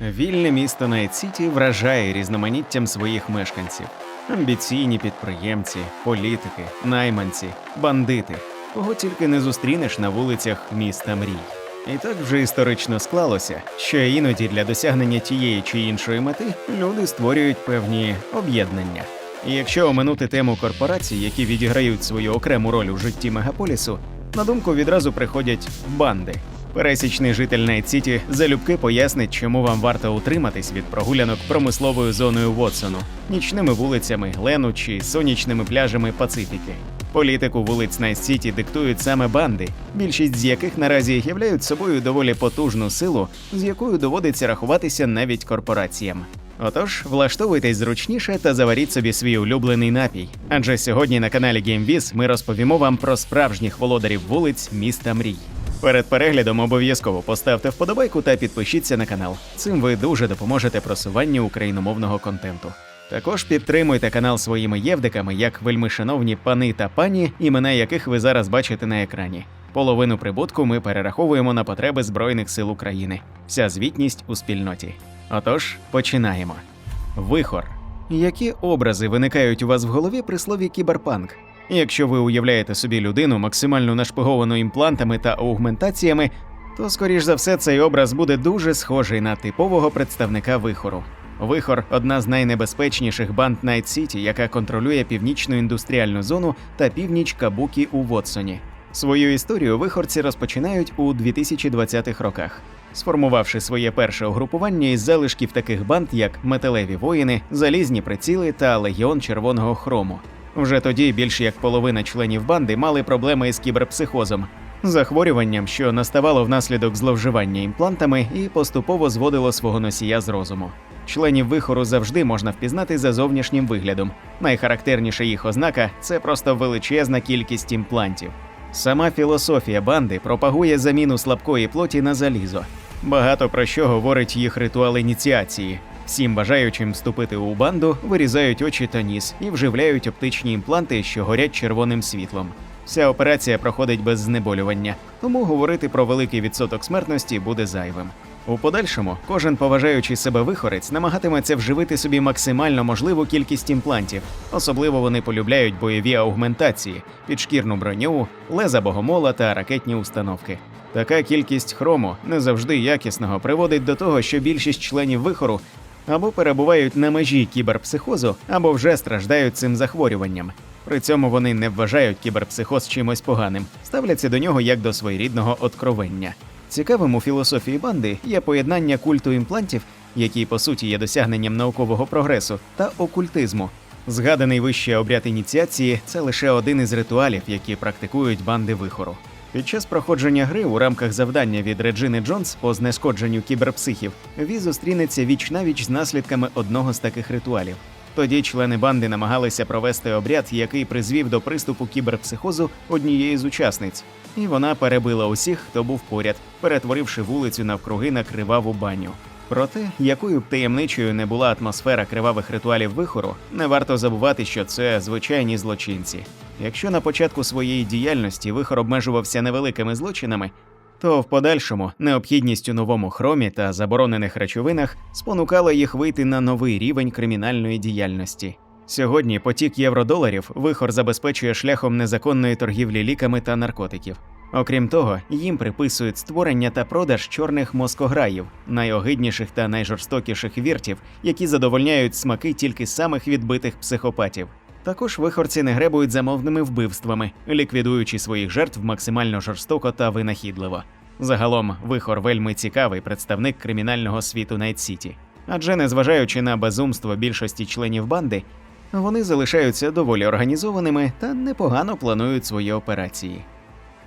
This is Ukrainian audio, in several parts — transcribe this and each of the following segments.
Вільне місто Найт-Сіті вражає різноманіттям своїх мешканців: амбіційні підприємці, політики, найманці, бандити. Кого тільки не зустрінеш на вулицях міста мрій. І так вже історично склалося, що іноді для досягнення тієї чи іншої мети люди створюють певні об'єднання. І якщо оминути тему корпорацій, які відіграють свою окрему роль у житті мегаполісу, на думку відразу приходять банди. Пересічний житель Найт-Сіті залюбки пояснить, чому вам варто утриматись від прогулянок промисловою зоною Вотсону, нічними вулицями Глену чи сонячними пляжами Пацифіки. Політику вулиць Найт-Сіті диктують саме банди, більшість з яких наразі являють собою доволі потужну силу, з якою доводиться рахуватися навіть корпораціям. Отож, влаштовуйтесь зручніше та заваріть собі свій улюблений напій. Адже сьогодні на каналі GameViz ми розповімо вам про справжніх володарів вулиць міста Мрій. Перед переглядом обов'язково поставте вподобайку та підпишіться на канал. Цим ви дуже допоможете просуванню україномовного контенту. Також підтримуйте канал своїми євдиками, як вельмишановні пани та пані, імена яких ви зараз бачите на екрані. Половину прибутку ми перераховуємо на потреби Збройних сил України. Вся звітність у спільноті. Отож, починаємо. Вихор. Які образи виникають у вас в голові при слові кіберпанк? Якщо ви уявляєте собі людину, максимально нашпиговану імплантами та аугментаціями, то, скоріш за все, цей образ буде дуже схожий на типового представника вихору. Вихор одна з найнебезпечніших банд Найт Сіті, яка контролює північну індустріальну зону та північ Кабукі у Вотсоні. Свою історію вихорці розпочинають у 2020-х роках, сформувавши своє перше угрупування із залишків таких банд, як Металеві воїни, Залізні приціли та Легіон Червоного Хрому. Вже тоді більш як половина членів банди мали проблеми із кіберпсихозом, захворюванням, що наставало внаслідок зловживання імплантами і поступово зводило свого носія з розуму. Членів вихору завжди можна впізнати за зовнішнім виглядом. Найхарактерніша їх ознака це просто величезна кількість імплантів. Сама філософія банди пропагує заміну слабкої плоті на залізо. Багато про що говорить їх ритуал ініціації. Всім бажаючим вступити у банду вирізають очі та ніс і вживляють оптичні імпланти, що горять червоним світлом. Вся операція проходить без знеболювання, тому говорити про великий відсоток смертності буде зайвим. У подальшому кожен поважаючий себе вихорець намагатиметься вживити собі максимально можливу кількість імплантів. Особливо вони полюбляють бойові аугментації, підшкірну броню, леза богомола та ракетні установки. Така кількість хрому не завжди якісного приводить до того, що більшість членів вихору або перебувають на межі кіберпсихозу, або вже страждають цим захворюванням. При цьому вони не вважають кіберпсихоз чимось поганим, ставляться до нього як до своєрідного откровення. Цікавим у філософії банди є поєднання культу імплантів, який по суті є досягненням наукового прогресу, та окультизму. Згаданий вище обряд ініціації це лише один із ритуалів, які практикують банди вихору. Під час проходження гри у рамках завдання від Реджини Джонс по знешкодженню кіберпсихів Ві зустрінеться віч навіч з наслідками одного з таких ритуалів. Тоді члени банди намагалися провести обряд, який призвів до приступу кіберпсихозу однієї з учасниць, і вона перебила усіх, хто був поряд, перетворивши вулицю навкруги на криваву баню. Проте, якою б таємничою не була атмосфера кривавих ритуалів вихору, не варто забувати, що це звичайні злочинці. Якщо на початку своєї діяльності вихор обмежувався невеликими злочинами, то в подальшому необхідність у новому хромі та заборонених речовинах спонукала їх вийти на новий рівень кримінальної діяльності. Сьогодні потік євро-доларів вихор забезпечує шляхом незаконної торгівлі ліками та наркотиків. Окрім того, їм приписують створення та продаж чорних москограїв, найогидніших та найжорстокіших віртів, які задовольняють смаки тільки самих відбитих психопатів. Також вихорці не гребують замовними вбивствами, ліквідуючи своїх жертв максимально жорстоко та винахідливо. Загалом, вихор вельми цікавий представник кримінального світу Найт-Сіті. Адже, незважаючи на безумство більшості членів банди, вони залишаються доволі організованими та непогано планують свої операції.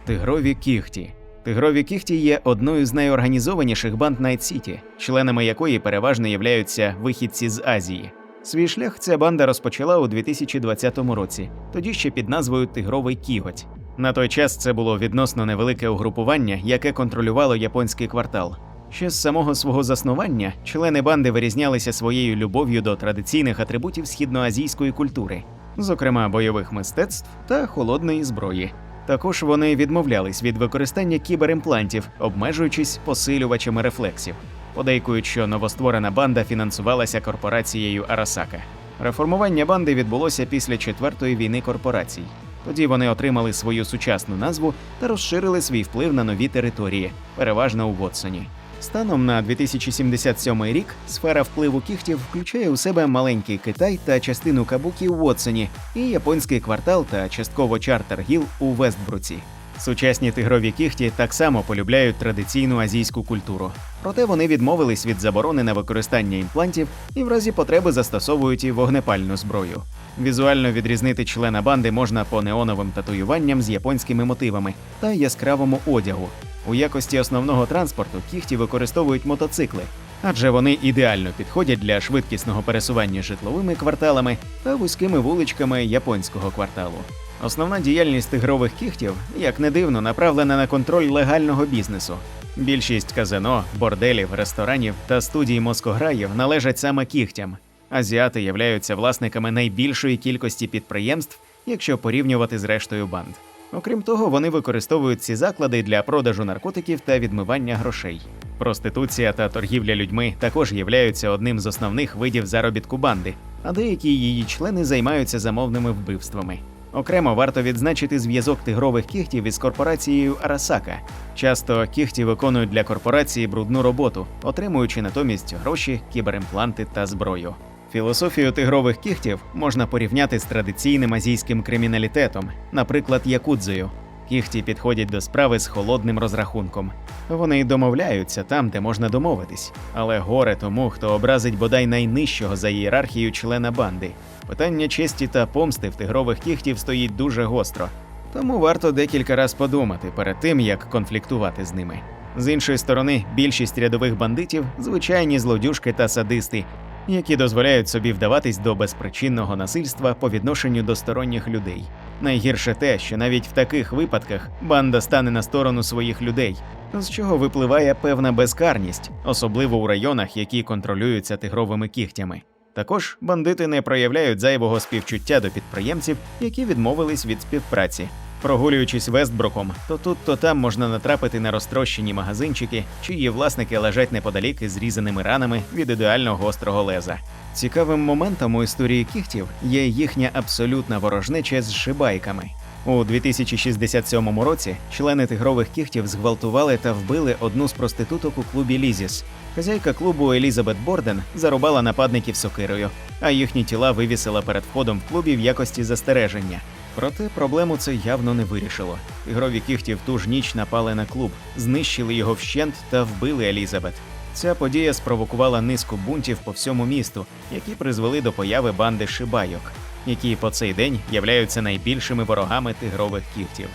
Тигрові кіхті. Тигрові кіхті є одною з найорганізованіших банд Найт-Сіті, членами якої переважно являються вихідці з Азії. Свій шлях ця банда розпочала у 2020 році, тоді ще під назвою Тигровий Кіготь. На той час це було відносно невелике угрупування, яке контролювало японський квартал. Ще з самого свого заснування члени банди вирізнялися своєю любов'ю до традиційних атрибутів східноазійської культури, зокрема бойових мистецтв та холодної зброї. Також вони відмовлялись від використання кіберимплантів, обмежуючись посилювачами рефлексів. Подейкують, що новостворена банда фінансувалася корпорацією Арасака. Реформування банди відбулося після четвертої війни корпорацій. Тоді вони отримали свою сучасну назву та розширили свій вплив на нові території, переважно у Вотсоні. Станом на 2077 рік сфера впливу кіхтів включає у себе маленький Китай та частину Кабукі у Вотсоні і японський квартал та частково чартер гіл у Вестбруці. Сучасні тигрові кіхті так само полюбляють традиційну азійську культуру, проте вони відмовились від заборони на використання імплантів і в разі потреби застосовують і вогнепальну зброю. Візуально відрізнити члена банди можна по неоновим татуюванням з японськими мотивами та яскравому одягу. У якості основного транспорту кіхті використовують мотоцикли, адже вони ідеально підходять для швидкісного пересування житловими кварталами та вузькими вуличками японського кварталу. Основна діяльність тигрових кіхтів, як не дивно, направлена на контроль легального бізнесу. Більшість казино, борделів, ресторанів та студій москограїв належать саме кіхтям. Азіати являються власниками найбільшої кількості підприємств, якщо порівнювати з рештою банд. Окрім того, вони використовують ці заклади для продажу наркотиків та відмивання грошей. Проституція та торгівля людьми також являються одним з основних видів заробітку банди, а деякі її члени займаються замовними вбивствами. Окремо варто відзначити зв'язок тигрових кіхтів із корпорацією Арасака. Часто кіхті виконують для корпорації брудну роботу, отримуючи натомість гроші, кіберимпланти та зброю. Філософію тигрових кіхтів можна порівняти з традиційним азійським криміналітетом, наприклад, якудзою. Кіхті підходять до справи з холодним розрахунком. Вони домовляються там, де можна домовитись, але горе тому, хто образить бодай найнижчого за ієрархією члена банди. Питання честі та помсти в тигрових кіхтів стоїть дуже гостро, тому варто декілька раз подумати перед тим, як конфліктувати з ними. З іншої сторони, більшість рядових бандитів звичайні злодюжки та садисти, які дозволяють собі вдаватись до безпричинного насильства по відношенню до сторонніх людей. Найгірше те, що навіть в таких випадках банда стане на сторону своїх людей, з чого випливає певна безкарність, особливо у районах, які контролюються тигровими кігтями. Також бандити не проявляють зайвого співчуття до підприємців, які відмовились від співпраці. Прогулюючись Вестброком, то тут, то там можна натрапити на розтрощені магазинчики, чиї власники лежать неподалік із зрізаними ранами від ідеально гострого леза. Цікавим моментом у історії кіхтів є їхня абсолютна ворожнеча з шибайками. У 2067 році члени тигрових кіхтів зґвалтували та вбили одну з проституток у клубі Лізіс. Хазяйка клубу Елізабет Борден зарубала нападників сокирою, а їхні тіла вивісила перед входом в клубі в якості застереження. Проте проблему це явно не вирішило. Ігрові кіхті в ту ж ніч напали на клуб, знищили його вщент та вбили Елізабет. Ця подія спровокувала низку бунтів по всьому місту, які призвели до появи банди шибайок, які по цей день являються найбільшими ворогами тигрових кіхтів.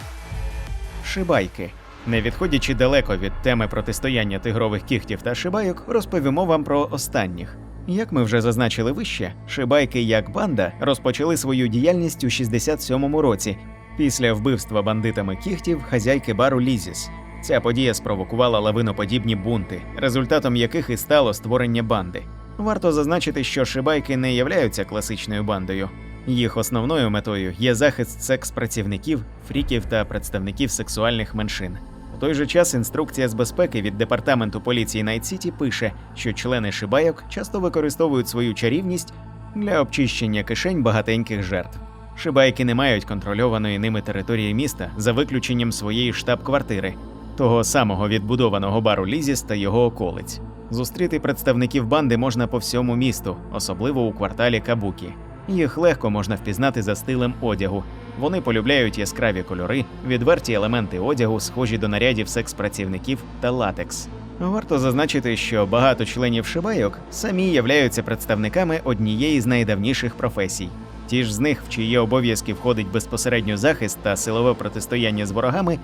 Шибайки. Не відходячи далеко від теми протистояння тигрових кіхтів та шибайок, розповімо вам про останніх. Як ми вже зазначили вище, шибайки як банда розпочали свою діяльність у 67-му році після вбивства бандитами кіхтів хазяйки бару Лізіс. Ця подія спровокувала лавиноподібні бунти, результатом яких і стало створення банди. Варто зазначити, що шибайки не являються класичною бандою. Їх основною метою є захист секс-працівників, фріків та представників сексуальних меншин. Той же час інструкція з безпеки від департаменту поліції Найт-Сіті пише, що члени шибайок часто використовують свою чарівність для обчищення кишень багатеньких жертв. Шибайки не мають контрольованої ними території міста за виключенням своєї штаб-квартири, того самого відбудованого бару Лізіс та його околиць. Зустріти представників банди можна по всьому місту, особливо у кварталі Кабукі. Їх легко можна впізнати за стилем одягу. Вони полюбляють яскраві кольори, відверті елементи одягу, схожі до нарядів секс-працівників та латекс. Варто зазначити, що багато членів шибайок самі являються представниками однієї з найдавніших професій. Ті ж з них, в чиї обов'язки входить безпосередньо захист та силове протистояння з ворогами,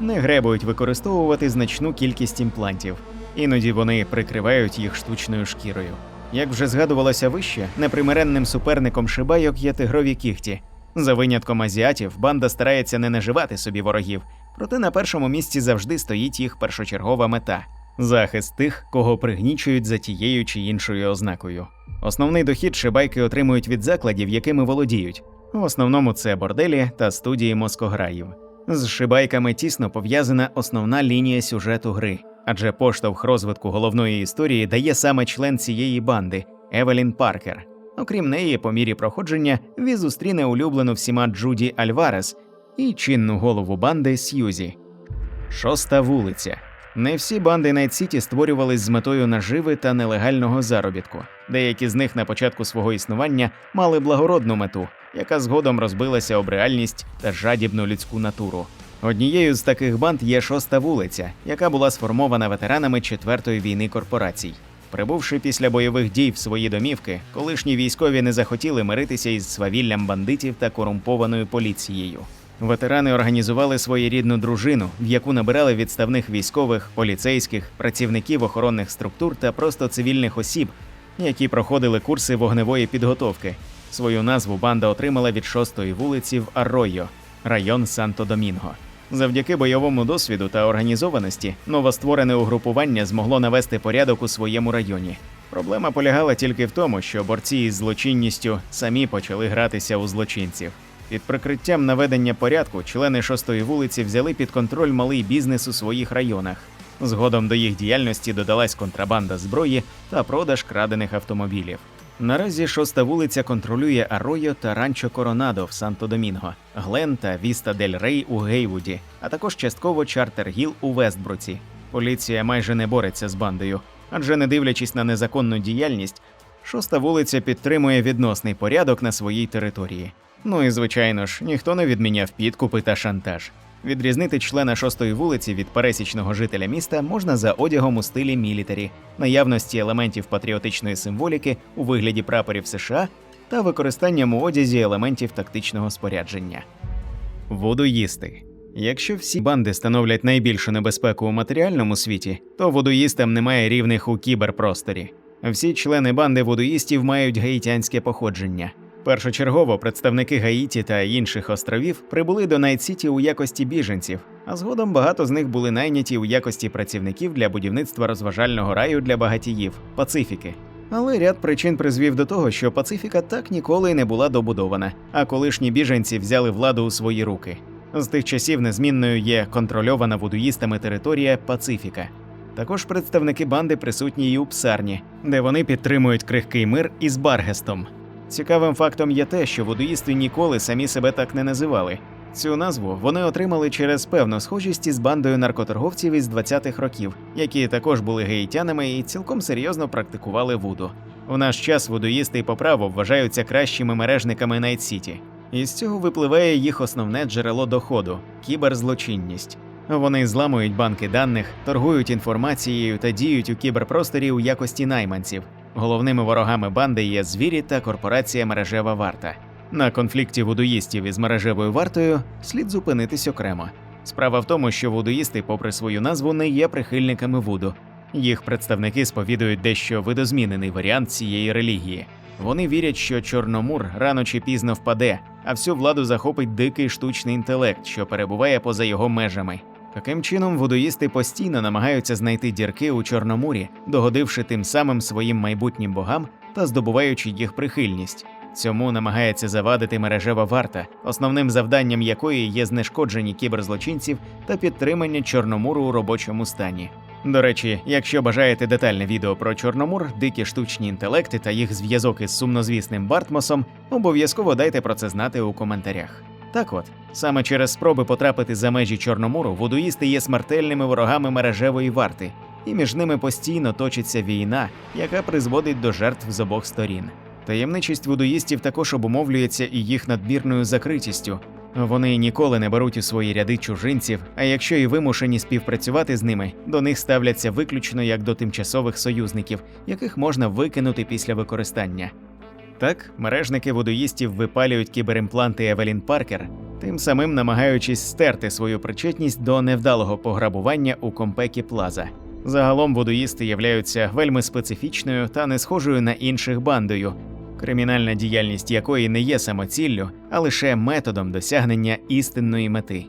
не гребують використовувати значну кількість імплантів. Іноді вони прикривають їх штучною шкірою. Як вже згадувалося вище, непримиренним суперником шибайок є тигрові кіхті. За винятком азіатів, банда старається не наживати собі ворогів, проте на першому місці завжди стоїть їх першочергова мета захист тих, кого пригнічують за тією чи іншою ознакою. Основний дохід шибайки отримують від закладів, якими володіють. В основному це борделі та студії москограїв. З шибайками тісно пов'язана основна лінія сюжету гри. адже поштовх розвитку головної історії дає саме член цієї банди Евелін Паркер. Окрім неї, по мірі проходження Ві зустріне улюблену всіма Джуді Альварес і чинну голову банди Сьюзі. Шоста вулиця. Не всі банди Найт-Сіті створювались з метою наживи та нелегального заробітку. Деякі з них на початку свого існування мали благородну мету, яка згодом розбилася об реальність та жадібну людську натуру. Однією з таких банд є шоста вулиця, яка була сформована ветеранами четвертої війни корпорацій. Прибувши після бойових дій в свої домівки, колишні військові не захотіли миритися із свавіллям бандитів та корумпованою поліцією. Ветерани організували своєрідну дружину, в яку набирали відставних військових, поліцейських, працівників охоронних структур та просто цивільних осіб, які проходили курси вогневої підготовки. Свою назву банда отримала від шостої вулиці в Арройо, район Санто-Домінго. Завдяки бойовому досвіду та організованості новостворене угрупування змогло навести порядок у своєму районі. Проблема полягала тільки в тому, що борці із злочинністю самі почали гратися у злочинців. Під прикриттям наведення порядку члени шостої вулиці взяли під контроль малий бізнес у своїх районах. Згодом до їх діяльності додалась контрабанда зброї та продаж крадених автомобілів. Наразі шоста вулиця контролює Аройо та Ранчо Коронадо в Санто-Домінго, Глен та Віста Дель Рей у Гейвуді, а також частково Чартер Гіл у Вестбруці. Поліція майже не бореться з бандою, адже не дивлячись на незаконну діяльність, шоста вулиця підтримує відносний порядок на своїй території. Ну і звичайно ж, ніхто не відміняв підкупи та шантаж. Відрізнити члена шостої вулиці від пересічного жителя міста можна за одягом у стилі мілітарі, наявності елементів патріотичної символіки у вигляді прапорів США та використанням у одязі елементів тактичного спорядження. Водоїсти. Якщо всі банди становлять найбільшу небезпеку у матеріальному світі, то водоїстам немає рівних у кіберпросторі. Всі члени банди водоїстів мають гаїтянське походження. Першочергово представники Гаїті та інших островів прибули до Найт-Сіті у якості біженців, а згодом багато з них були найняті у якості працівників для будівництва розважального раю для багатіїв Пацифіки. Але ряд причин призвів до того, що Пацифіка так ніколи й не була добудована, а колишні біженці взяли владу у свої руки. З тих часів незмінною є контрольована вудуїстами територія Пацифіка. Також представники банди присутні й у псарні, де вони підтримують крихкий мир із Баргестом. Цікавим фактом є те, що водоїсти ніколи самі себе так не називали. Цю назву вони отримали через певну схожість із бандою наркоторговців із 20-х років, які також були гаїтянами і цілком серйозно практикували вуду. В наш час водоїсти по праву вважаються кращими мережниками Найт-Сіті. І з цього випливає їх основне джерело доходу кіберзлочинність. Вони зламують банки даних, торгують інформацією та діють у кіберпросторі у якості найманців. Головними ворогами банди є звірі та корпорація мережева варта. На конфлікті вудуїстів із мережевою вартою слід зупинитись окремо. Справа в тому, що вудуїсти, попри свою назву, не є прихильниками вуду. Їх представники сповідують дещо видозмінений варіант цієї релігії. Вони вірять, що Чорномур рано чи пізно впаде, а всю владу захопить дикий штучний інтелект, що перебуває поза його межами. Таким чином, водоїсти постійно намагаються знайти дірки у Чорноморі, догодивши тим самим своїм майбутнім богам та здобуваючи їх прихильність. Цьому намагається завадити мережева варта, основним завданням якої є знешкодження кіберзлочинців та підтримання Чорномору у робочому стані. До речі, якщо бажаєте детальне відео про Чорномор, дикі штучні інтелекти та їх зв'язок із сумнозвісним Бартмосом, обов'язково дайте про це знати у коментарях. Так от, саме через спроби потрапити за межі Чорномору, вудуїсти є смертельними ворогами мережевої варти, і між ними постійно точиться війна, яка призводить до жертв з обох сторін. Таємничість вудуїстів також обумовлюється і їх надмірною закритістю. Вони ніколи не беруть у свої ряди чужинців, а якщо і вимушені співпрацювати з ними, до них ставляться виключно як до тимчасових союзників, яких можна викинути після використання. Так, мережники водоїстів випалюють кіберимпланти Евелін Паркер, тим самим намагаючись стерти свою причетність до невдалого пограбування у Компекі Плаза. Загалом водоїсти являються вельми специфічною та не схожою на інших бандою, кримінальна діяльність якої не є самоціллю, а лише методом досягнення істинної мети.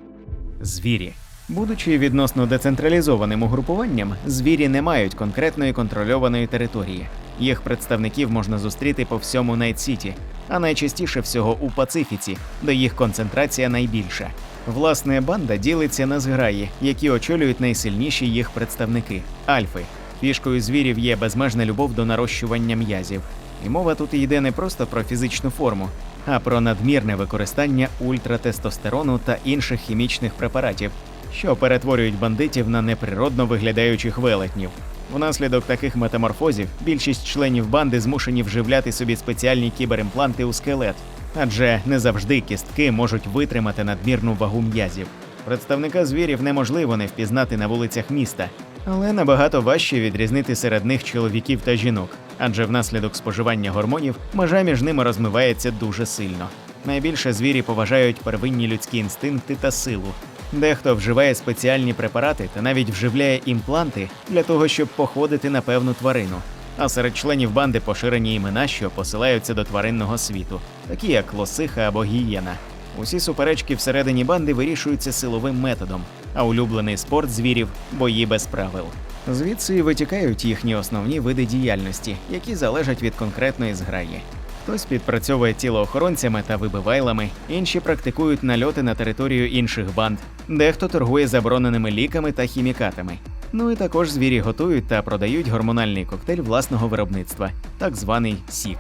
Звірі. Будучи відносно децентралізованим угрупуванням, звірі не мають конкретної контрольованої території. Їх представників можна зустріти по всьому Найт-Сіті, а найчастіше всього у Пацифіці, де їх концентрація найбільша. Власне, банда ділиться на зграї, які очолюють найсильніші їх представники альфи. Фішкою звірів є безмежна любов до нарощування м'язів. І мова тут йде не просто про фізичну форму, а про надмірне використання ультратестостерону та інших хімічних препаратів, що перетворюють бандитів на неприродно виглядаючих велетнів. Внаслідок таких метаморфозів більшість членів банди змушені вживляти собі спеціальні кіберимпланти у скелет, адже не завжди кістки можуть витримати надмірну вагу м'язів. Представника звірів неможливо не впізнати на вулицях міста, але набагато важче відрізнити серед них чоловіків та жінок, адже внаслідок споживання гормонів межа між ними розмивається дуже сильно. Найбільше звірі поважають первинні людські інстинкти та силу. Дехто вживає спеціальні препарати та навіть вживляє імпланти для того, щоб походити на певну тварину. А серед членів банди поширені імена, що посилаються до тваринного світу, такі як лосиха або гієна. Усі суперечки всередині банди вирішуються силовим методом, а улюблений спорт звірів бої без правил. Звідси і витікають їхні основні види діяльності, які залежать від конкретної зграї. Хтось підпрацьовує тілоохоронцями та вибивайлами, інші практикують нальоти на територію інших банд, дехто торгує забороненими ліками та хімікатами. Ну і також звірі готують та продають гормональний коктейль власного виробництва, так званий сік.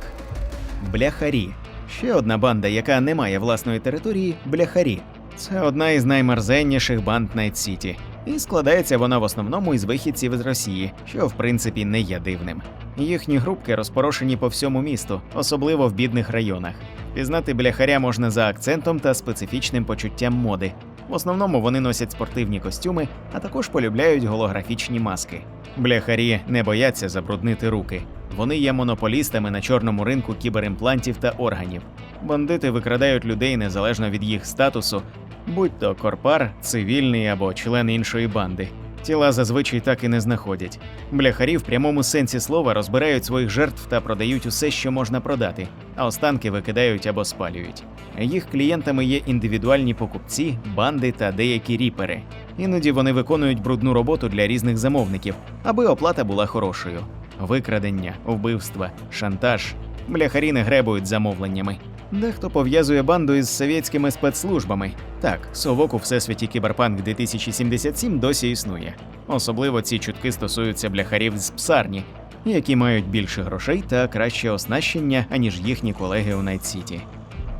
Бляхарі ще одна банда, яка не має власної території бляхарі. Це одна із наймерзенніших банд Найт Сіті, і складається вона в основному із вихідців з Росії, що в принципі не є дивним. Їхні групки розпорошені по всьому місту, особливо в бідних районах. Пізнати бляхаря можна за акцентом та специфічним почуттям моди. В основному вони носять спортивні костюми, а також полюбляють голографічні маски. Бляхарі не бояться забруднити руки. Вони є монополістами на чорному ринку кіберимплантів та органів. Бандити викрадають людей незалежно від їх статусу, будь то корпар, цивільний або член іншої банди. Тіла зазвичай так і не знаходять. Бляхарі в прямому сенсі слова розбирають своїх жертв та продають усе, що можна продати, а останки викидають або спалюють. Їх клієнтами є індивідуальні покупці, банди та деякі ріпери. Іноді вони виконують брудну роботу для різних замовників, аби оплата була хорошою. Викрадення, вбивства, шантаж. Бляхарі не гребують замовленнями. Дехто пов'язує банду із совєтськими спецслужбами. Так, совок у всесвіті Кіберпанк 2077 досі існує. Особливо ці чутки стосуються бляхарів з псарні, які мають більше грошей та краще оснащення, аніж їхні колеги у Найт-Сіті.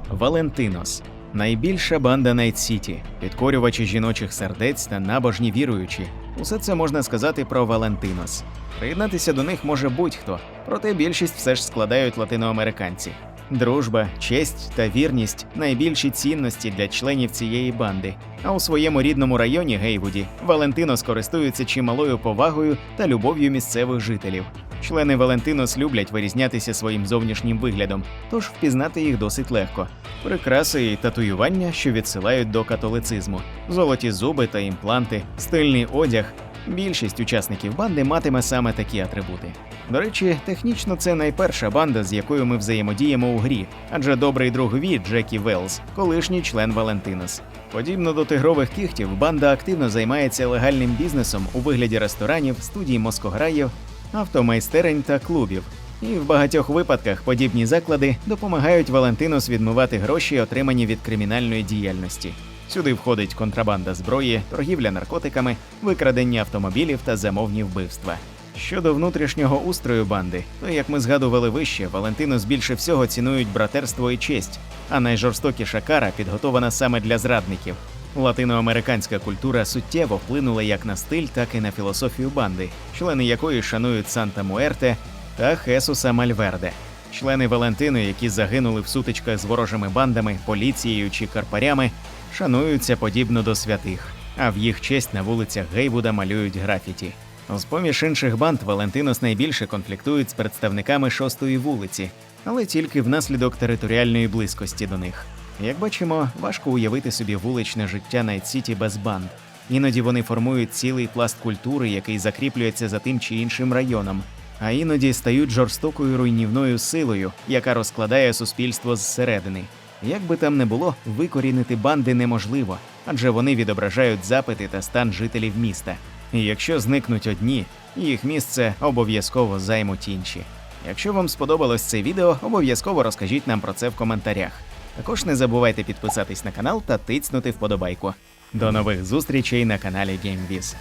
Валентинос найбільша банда Найт-Сіті, підкорювачі жіночих сердець та набожні віруючі. Усе це можна сказати про Валентинос. Приєднатися до них може будь-хто, проте більшість все ж складають латиноамериканці. Дружба, честь та вірність найбільші цінності для членів цієї банди. А у своєму рідному районі Гейвуді Валентинос користується чималою повагою та любов'ю місцевих жителів. Члени Валентинос люблять вирізнятися своїм зовнішнім виглядом, тож впізнати їх досить легко. Прикраси і татуювання, що відсилають до католицизму, золоті зуби та імпланти, стильний одяг. Більшість учасників банди матиме саме такі атрибути. До речі, технічно це найперша банда, з якою ми взаємодіємо у грі, адже добрий друг Ві Джекі Велс, колишній член Валентинос. Подібно до тигрових кіхтів, банда активно займається легальним бізнесом у вигляді ресторанів, студій москограїв, автомайстерень та клубів. І в багатьох випадках подібні заклади допомагають Валентинос відмивати гроші, отримані від кримінальної діяльності. Сюди входить контрабанда зброї, торгівля наркотиками, викрадення автомобілів та замовні вбивства. Щодо внутрішнього устрою банди, то як ми згадували вище, Валентинос більше всього цінують братерство і честь, а найжорстокіша кара підготована саме для зрадників. Латиноамериканська культура суттєво вплинула як на стиль, так і на філософію банди, члени якої шанують Санта Муерте та Хесуса Мальверде. Члени Валентину, які загинули в сутичках з ворожими бандами, поліцією чи карпарями, шануються подібно до святих, а в їх честь на вулицях Гейвуда малюють графіті. З поміж інших банд Валентинос найбільше конфліктують з представниками шостої вулиці, але тільки внаслідок територіальної близькості до них. Як бачимо, важко уявити собі вуличне життя Найт-Сіті без банд. Іноді вони формують цілий пласт культури, який закріплюється за тим чи іншим районом, а іноді стають жорстокою руйнівною силою, яка розкладає суспільство зсередини. Як би там не було, викорінити банди неможливо, адже вони відображають запити та стан жителів міста. І якщо зникнуть одні, їх місце обов'язково займуть інші. Якщо вам сподобалось це відео, обов'язково розкажіть нам про це в коментарях. Також не забувайте підписатись на канал та тицнути вподобайку. До нових зустрічей на каналі GameViz.